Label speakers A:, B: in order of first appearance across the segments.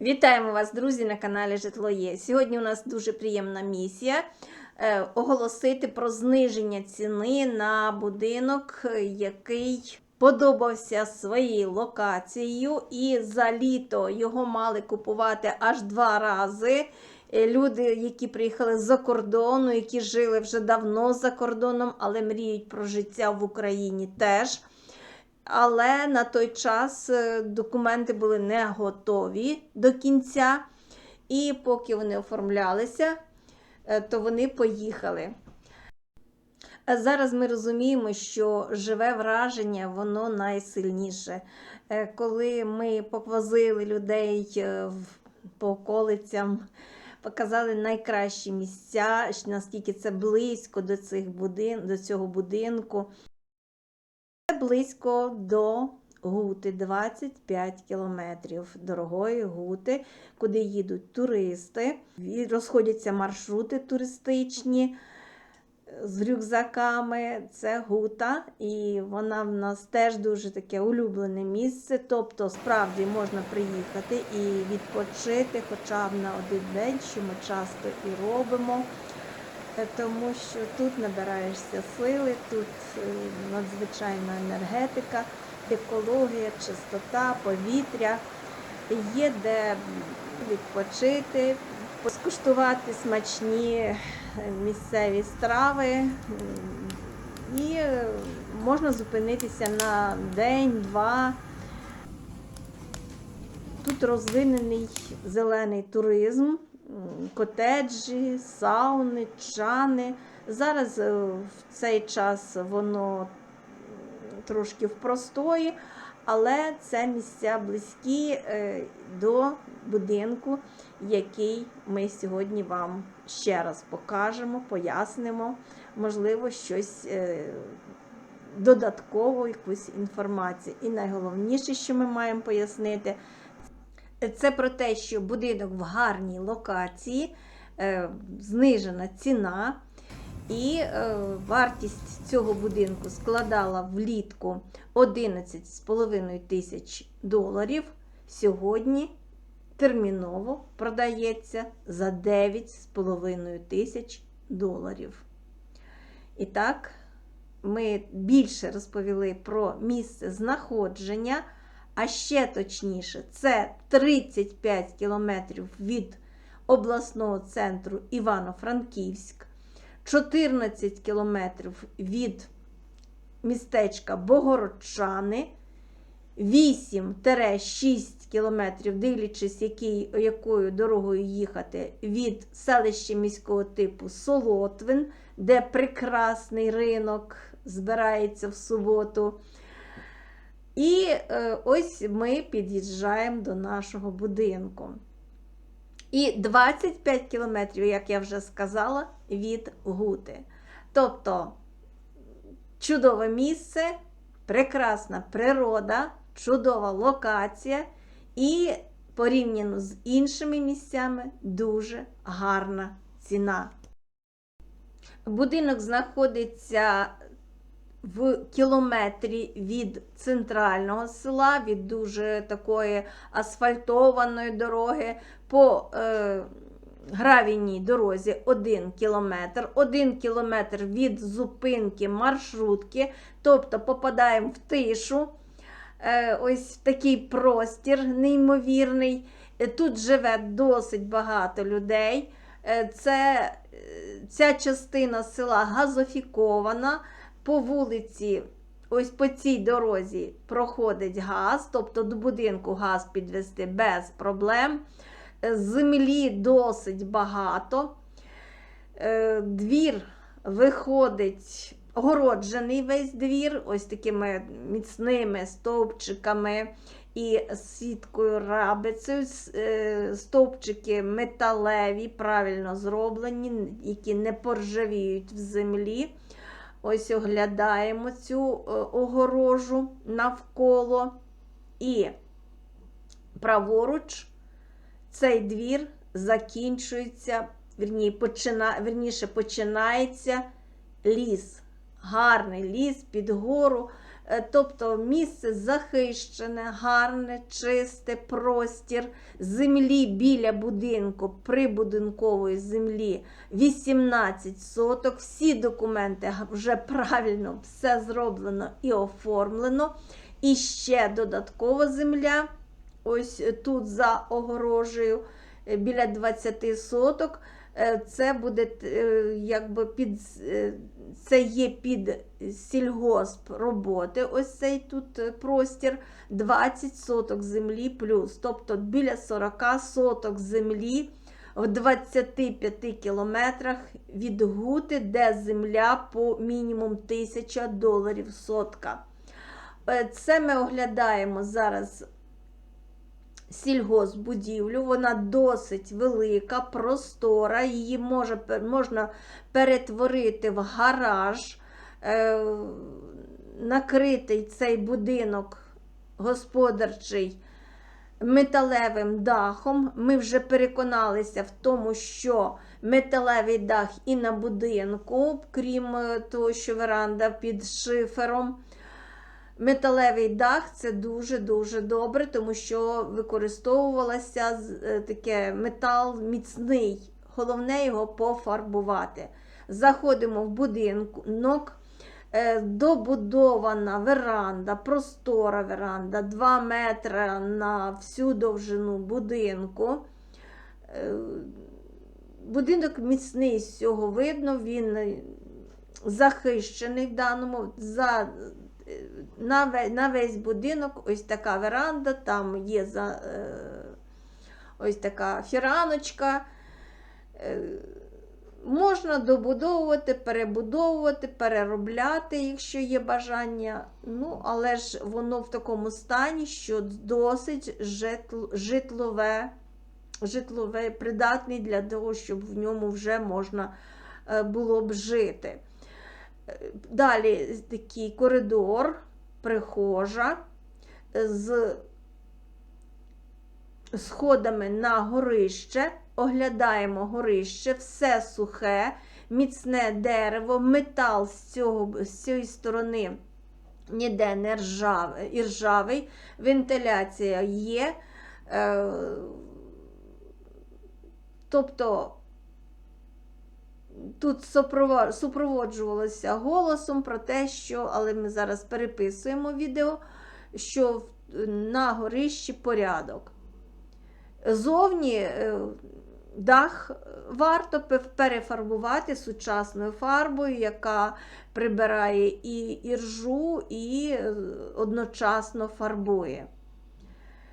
A: Вітаємо вас, друзі, на каналі Житло Є. Сьогодні у нас дуже приємна місія е, оголосити про зниження ціни на будинок, який подобався своєю локацією, і за літо його мали купувати аж два рази. Е, Люди, які приїхали з-за кордону, які жили вже давно за кордоном, але мріють про життя в Україні теж. Але на той час е, документи були не готові до кінця, і поки вони оформлялися, е, то вони поїхали. Зараз ми розуміємо, що живе враження, воно найсильніше. Е, Коли ми повозили людей е, по околицям, показали найкращі місця, наскільки це близько до, цих будин... до цього будинку. Близько до Гути, 25 кілометрів дорогої Гути, куди їдуть туристи, розходяться маршрути туристичні з рюкзаками. Це Гута, і вона в нас теж дуже таке улюблене місце. Тобто, справді можна приїхати і відпочити хоча б на один день, що ми часто і робимо. Тому що тут набираєшся сили, тут е, надзвичайна енергетика, екологія, чистота, повітря. Є де відпочити, скуштувати смачні е, місцеві страви. І е, можна зупинитися на день-два. Тут розвинений зелений туризм, котеджі, сауни, чани. Зараз е, в цей час воно трошки в простої, але це місця близькі е, до будинку, який ми сьогодні вам ще раз покажемо, пояснимо, можливо, щось е, додатково, якусь інформацію. І найголовніше, що ми маємо пояснити, це про те, що будинок в гарній локації, е, знижена ціна, і е, вартість цього будинку складала влітку 11,5 тисяч доларів. Сьогодні терміново продається за 9,5 тисяч доларів. І так, ми більше розповіли про місце знаходження. А ще точніше, це 35 кілометрів від обласного центру Івано-Франківськ, 14 кілометрів від містечка Богородчани, 8-6 кілометрів, дивлячись, який, якою дорогою їхати, від селища міського типу Солотвин, де прекрасний ринок збирається в суботу. І е, ось ми під'їжджаємо до нашого будинку. І 25 кілометрів, як я вже сказала, від Гути. Тобто чудове місце, прекрасна природа, чудова локація і порівняно з іншими місцями дуже гарна ціна. Будинок знаходиться в кілометрі від центрального села, від дуже такої асфальтованої дороги по е, гравійній дорозі 1 кілометр, 1 кілометр від зупинки маршрутки, тобто попадаємо в тишу. Е, ось такий простір неймовірний. Е, Тут живе досить багато людей. Е, Це, ця частина села газофікована. По вулиці, ось по цій дорозі проходить газ, тобто до будинку газ підвести без проблем. Землі досить багато. Е, Двір виходить, огороджений весь двір, ось такими міцними стовпчиками і сіткою рабицею. Е, Стовпчики металеві, правильно зроблені, які не поржавіють в землі. Ось оглядаємо цю е, огорожу навколо. І праворуч цей двір закінчується, верніше починається ліс. Гарний ліс під гору. Е, Тобто місце захищене, гарне, чисте, простір, землі біля будинку, прибудинкової землі 18 соток. Всі документи вже правильно все зроблено і оформлено. І ще додаткова земля, ось тут за огорожею, е, біля 20 соток. Е, Це буде е, якби під е, це є під сільгосп роботи. Ось цей тут простір 20 соток землі плюс, тобто біля 40 соток землі в 25 кілометрах від Гути, де земля по мінімум 1000 доларів сотка. Це ми оглядаємо зараз сільгоспбудівлю. Вона досить велика, простора. Її може, можна перетворити в гараж, е, накритий цей будинок господарчий металевим дахом. Ми вже переконалися в тому, що металевий дах і на будинку, крім е, того, що веранда під шифером. Металевий дах це дуже-дуже добре, тому що використовувалося е, таке метал міцний. Головне його пофарбувати. Заходимо в будинок, е, добудована веранда, простора веранда, 2 метри на всю довжину будинку. Е, Будинок міцний з цього видно, він захищений в даному. За, на, весь будинок ось така веранда, там є за, е, ось така фіраночка. Е, Можна добудовувати, перебудовувати, переробляти, якщо є бажання. Ну, але ж воно в такому стані, що досить житл- житлове, житлове придатний для того, щоб в ньому вже можна е, було б жити. Далі такий коридор, прихожа з сходами на горище. Оглядаємо горище, все сухе, міцне дерево, метал з, цього, з цієї сторони ніде не ржавий, ржавий, вентиляція є. Е, тобто тут супроводжувалося голосом про те, що, але ми зараз переписуємо відео, що на горищі порядок. Зовні е, дах варто перефарбувати сучасною фарбою, яка прибирає і іржу, і е, одночасно фарбує.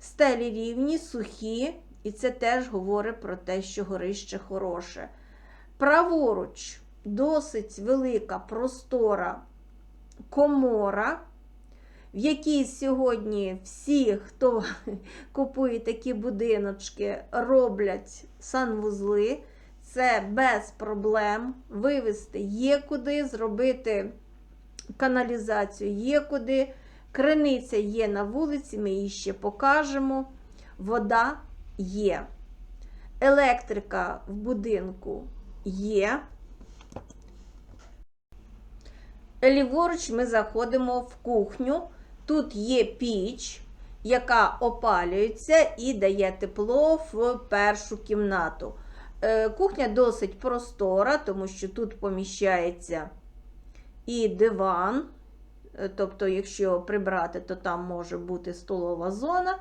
A: Стелі рівні, сухі, і це теж говорить про те, що горище хороше. Праворуч досить велика простора комора, в якій сьогодні всі, хто купує такі будиночки, роблять санвузли. Це без проблем. Вивезти є куди, зробити каналізацію є куди. Криниця є на вулиці, ми її ще покажемо. Вода є. Електрика в будинку є. Ліворуч ми заходимо в кухню. Тут є піч, яка опалюється і дає тепло в першу кімнату. Е, Кухня досить простора, тому що тут поміщається і диван. Е, Тобто, якщо прибрати, то там може бути столова зона.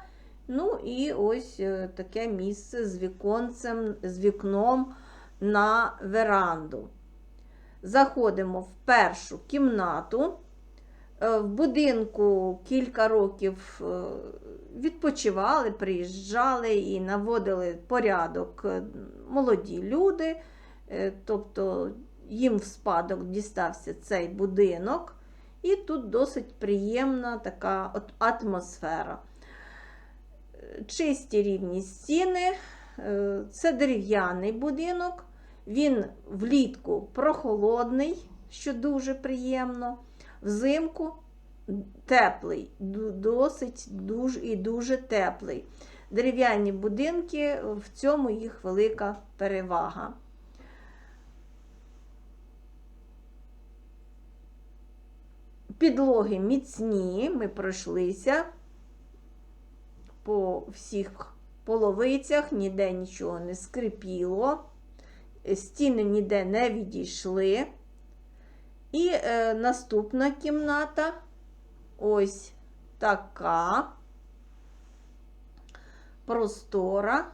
A: Ну і ось е, таке місце з віконцем, з вікном на веранду. Заходимо в першу кімнату. Е, В будинку кілька років е, відпочивали, приїжджали і наводили порядок е, молоді люди, тобто їм в спадок дістався цей будинок, і тут досить приємна така атмосфера. Чисті рівні стіни, це дерев'яний будинок, він влітку прохолодний, що дуже приємно. Взимку теплий, досить дуже і дуже теплий. Дерев'яні будинки, в цьому їх велика перевага. Підлоги міцні, ми пройшлися по всіх половицях, ніде нічого не скрипіло, стіни ніде не відійшли. І е, наступна кімната ось така простора,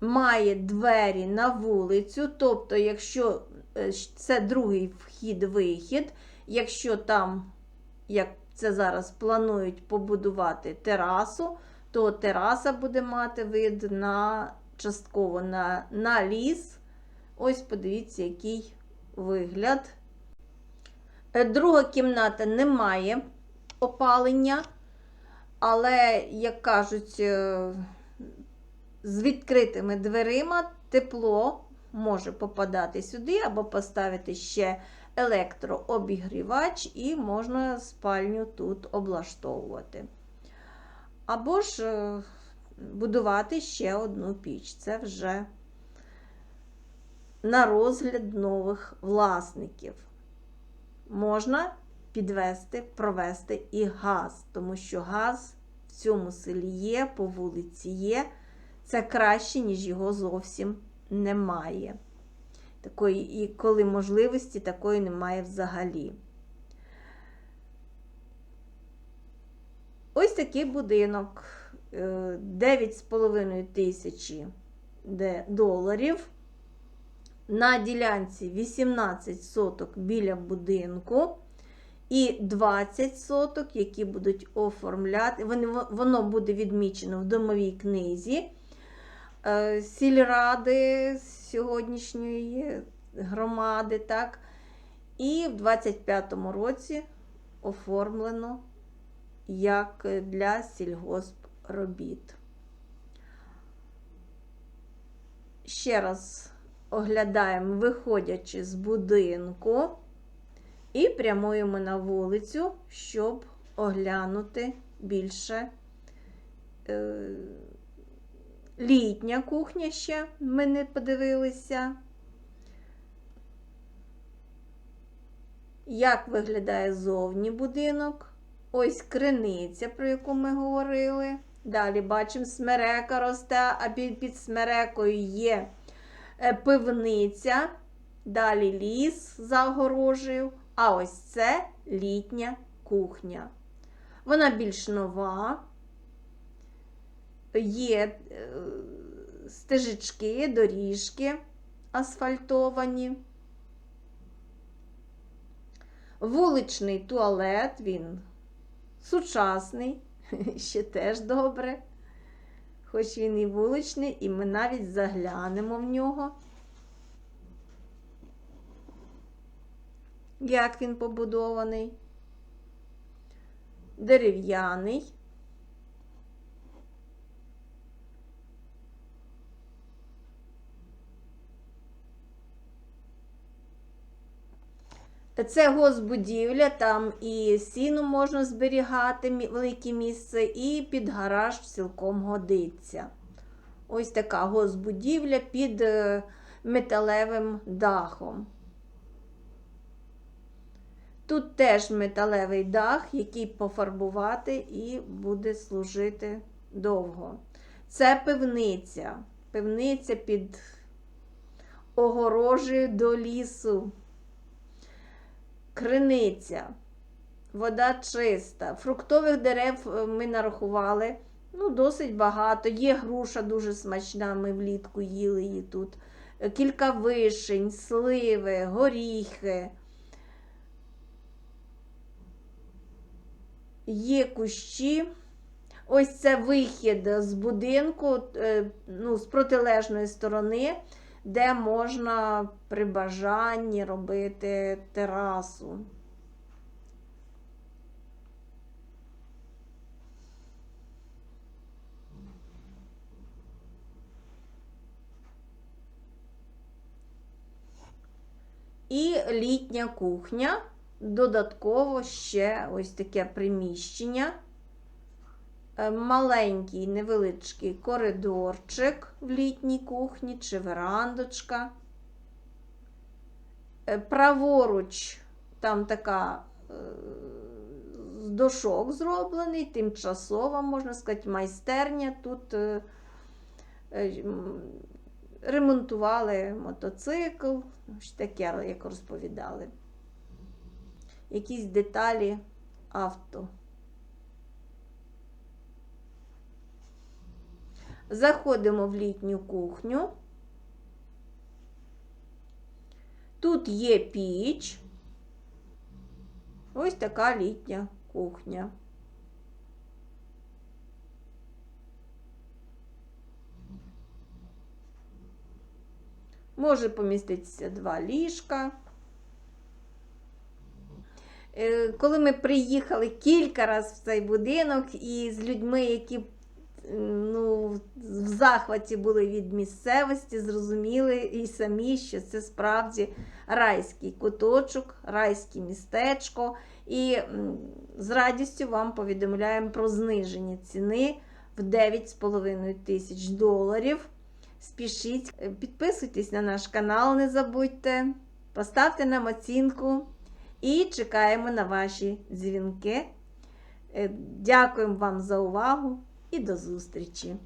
A: має двері на вулицю, тобто, якщо е, це другий вхід-вихід, якщо там, як це зараз планують побудувати терасу, то тераса буде мати вид на частково на, на ліс. Ось подивіться, який вигляд. Е, Друга кімната не має опалення, але, як кажуть, е, з відкритими дверима тепло може попадати сюди, або поставити ще електрообігрівач, і можна спальню тут облаштовувати. Або ж е, будувати ще одну піч. Це вже на розгляд нових власників. Можна підвести, провести і газ, тому що газ в цьому селі є, по вулиці є. Це краще, ніж його зовсім немає. Такої, і коли можливості такої немає взагалі. Ось такий будинок. е, 9,5 тисячі доларів. На ділянці 18 соток біля будинку і 20 соток, які будуть оформляти. Воно буде відмічено в домовій книзі е, сільради сьогоднішньої громади. так. І в 25-му році оформлено як для сільгоспробіт. Ще раз оглядаємо, виходячи з будинку, і прямуємо на вулицю, щоб оглянути більше е, літня кухня ще ми не подивилися. Як виглядає зовні будинок? Ось криниця, про яку ми говорили. Далі бачимо, смерека росте, а під, смерекою є е, пивниця, далі ліс за огорожею, а ось це літня кухня. Вона більш нова, є е, стежечки, доріжки асфальтовані. Вуличний туалет, він сучасний, ще теж добре. Хоч він і вуличний, і ми навіть заглянемо в нього. Як він побудований? Дерев'яний. Це госбудівля, там і сіну можна зберігати велике місце, і під гараж цілком годиться. Ось така госбудівля під е, металевим дахом. Тут теж металевий дах, який пофарбувати і буде служити довго. Це пивниця. Пивниця під огорожею до лісу. Криниця, вода чиста. Фруктових дерев е, ми нарахували ну, досить багато. Є груша дуже смачна, ми влітку їли її тут. Е, Кілька вишень, сливи, горіхи. Є кущі. Ось це вихід з будинку, е, ну, з протилежної сторони, де можна при бажанні робити терасу. І літня кухня. Додатково ще ось таке приміщення. Е, Маленький невеличкий коридорчик в літній кухні чи верандочка. Е, Праворуч там така з дошок зроблений, тимчасова, можна сказати, майстерня. Тут е, е, ремонтували мотоцикл, таке, як розповідали. Якісь деталі авто. Заходимо в літню кухню. Тут є піч. Ось така літня кухня. Може поміститися два ліжка. Е, Коли ми приїхали кілька разів в цей будинок і з людьми, які ну, в захваті були від місцевості, зрозуміли і самі, що це справді райський куточок, райське містечко. І з радістю вам повідомляємо про зниження ціни в 9,5 тисяч доларів. Спішіть, Е, підписуйтесь на наш канал, не забудьте, поставте нам оцінку і чекаємо на ваші дзвінки. Е, Дякуємо вам за увагу і до зустрічі!